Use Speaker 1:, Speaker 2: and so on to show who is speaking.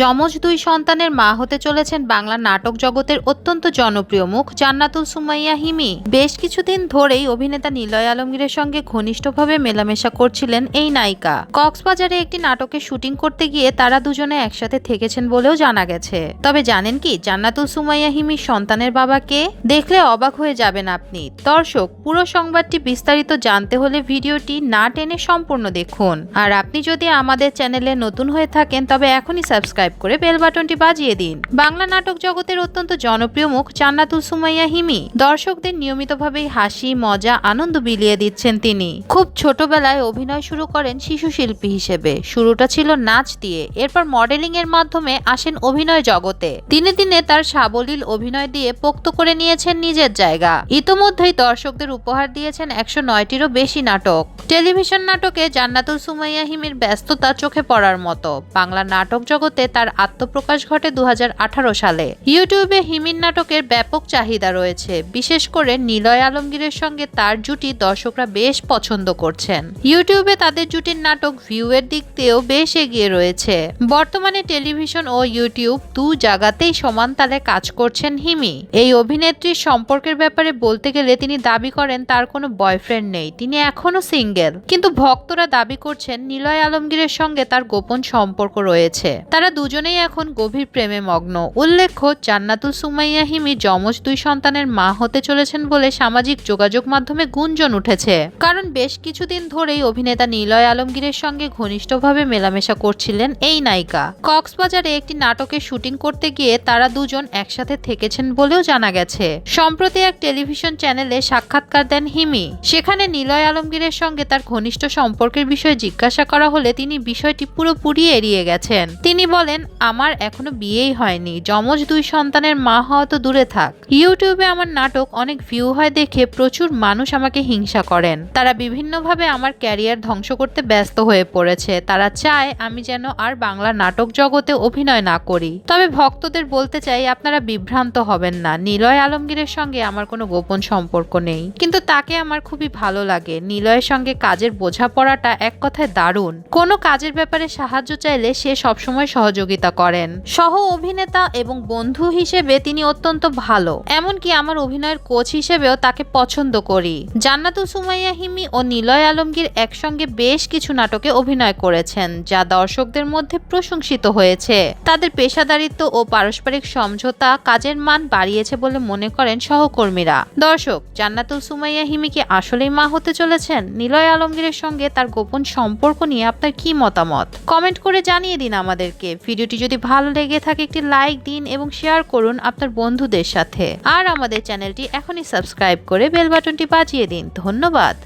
Speaker 1: যমজ দুই সন্তানের মা হতে চলেছেন বাংলা নাটক জগতের অত্যন্ত জনপ্রিয় মুখ জান্নাতুল সুমাইয়া হিমি। বেশ কিছুদিন ধরেই অভিনেতা নিলয় আলমগীরের সঙ্গে ঘনিষ্ঠভাবে মেলামেশা করছিলেন এই নায়িকা। কক্সবাজারে একটি নাটকের শুটিং করতে গিয়ে তারা দুজনে একসাথে থেকেছেন বলেও জানা গেছে। তবে জানেন কি, জান্নাতুল সুমাইয়া হিমির সন্তানের বাবাকে দেখলে অবাক হয়ে যাবেন আপনি। দর্শক, পুরো সংবাদটি বিস্তারিত জানতে হলে ভিডিওটি না টেনে সম্পূর্ণ দেখুন। আর আপনি যদি আমাদের চ্যানেলে নতুন হয়ে থাকেন, তবে এখনই সাবস্ক্রাইব করে বেল বাটনটি বাজিয়ে দিন। বাংলা নাটক জগতের অত্যন্ত জনপ্রিয় মুখ জান্নাতুল সুমাইয়া হিমি। দর্শকদের নিয়মিতভাবেই হাসি, মজা, আনন্দ বিলিয়ে দিচ্ছেন তিনি। খুব ছোটবেলায় অভিনয় শুরু করেন শিশু শিল্পী হিসেবে। শুরুটা ছিল নাচ দিয়ে। এরপর মডেলিং এর মাধ্যমে আসেন অভিনয় জগতে। দিনে দিনে তার সাবলীল অভিনয় দিয়ে পোক্ত করে নিয়েছেন নিজের জায়গা। ইতোমধ্যেই দর্শকদের উপহার দিয়েছেন একশো নয়টিরও বেশি নাটক। টেলিভিশন নাটকে জান্নাতুল সুমাইয়া হিমির ব্যস্ততা চোখে পড়ার মতো। বাংলা নাটক জগতে তার আত্মপ্রকাশ ঘটে দু হাজার আঠারো সালে। ইউটিউবে হিমির নাটকের ব্যাপক চাহিদা রয়েছে। বিশেষ করে নিলয় আলমগীরের সঙ্গে তার জুটি দর্শকরা বেশ পছন্দ করছেন। ইউটিউবে তাদের জুটির নাটক ভিউ এর দিক দিয়েও বেশ এগিয়ে রয়েছে। বর্তমানে টেলিভিশন ও ইউটিউব দু জায়গাতেই সমান তালে কাজ করছেন হিমি। এই অভিনেত্রীর সম্পর্কের ব্যাপারে বলতে গেলে তিনি দাবি করেন, তার কোনো বয়ফ্রেন্ড নেই। তিনি এখনও সিঙ্গেল। কিন্তু ভক্তরা দাবি করছেন, নিলয় আলমগীরের সঙ্গে তার গোপন সম্পর্ক রয়েছে। তারা দুজনেই এখন গভীর প্রেমে মগ্ন। উল্লেখ্য, জান্নাতুল সুমাইয়া হিমি যমজ দুই সন্তানের মা হতে চলেছেন বলে সামাজিক যোগাযোগ মাধ্যমে গুঞ্জন উঠেছে। কারণ বেশ কিছুদিন ধরেই অভিনেতা নিলয় আলমগীরের সঙ্গে ঘনিষ্ঠভাবে মেলামেশা করছিলেন এই নায়িকা। কক্সবাজারে একটি নাটকের শুটিং করতে গিয়ে তারা দুজন একসাথে থেকেছেন বলেও জানা গেছে। সম্প্রতি এক টেলিভিশন চ্যানেলে সাক্ষাৎকার দেন হিমি। সেখানে নিলয় আলমগীরের সঙ্গে তার ঘনিষ্ঠ সম্পর্কের বিষয়ে জিজ্ঞাসা করা হলে তিনি বিষয়টি পুরোপুরি এড়িয়ে গেছেন। তিনি বলেন আমার এখনও বিয়েই হয়নি। যমজ দুই সন্তানের মা হওয়া তো দূরে থাক। ইউটিউবে আমার নাটক অনেক ভিউ হয় দেখে প্রচুর মানুষ আমাকে হিংসা করেন। তারা বিভিন্নভাবে আমার ক্যারিয়ার ধ্বংস করতে ব্যস্ত হয়ে পড়েছে। তারা চায় আমি যেন আর বাংলা নাটক জগতে অভিনয় না করি। তবে ভক্তদের বলতে চাই, আপনারা বিভ্রান্ত হবেন না। নিলয় আলমগীরের সঙ্গে আমার কোনো গোপন সম্পর্ক নেই। কিন্তু তাকে আমার খুবই ভালো লাগে। নিলয়ের সঙ্গে কাজের বোঝাপড়াটা এক কথায় দারুণ। কোনো কাজের ব্যাপারে সাহায্য চাইলে সে সবসময় সহযোগিতা করেন। সহ অভিনেতা এবং বন্ধু হিসেবে তিনি অত্যন্ত ভালো। এমনকি আমার অভিনয়ের কোচ হিসেবেও তাকে পছন্দ করি। জান্নাতুল সুমাইয়া হিমি ও নিলয় আলমগীর একসঙ্গে বেশ কিছু নাটকে অভিনয় করেছেন, যা দর্শকদের মধ্যে প্রশংসিত হয়েছে। তাদের পেশাদারিত্ব ও পারস্পরিক সমঝোতা কাজের মান বাড়িয়েছে বলে মনে করেন সহকর্মীরা। দর্শক, জান্নাতুল সুমাইয়া হিমি কি আসলেই মা হতে চলেছেন? নিলয় আলমগীরের সঙ্গে তার গোপন সম্পর্ক নিয়ে আপনার কি মতামত? কমেন্ট করে জানিয়ে দিন আমাদেরকে। ভিডিওটি যদি ভালো লেগে থাকে, একটি লাইক দিন এবং শেয়ার করুন আপনার বন্ধুদের সাথে। আর আমাদের চ্যানেলটি এখনই সাবস্ক্রাইব করে বেল বাটনটি বাজিয়ে দিন। ধন্যবাদ।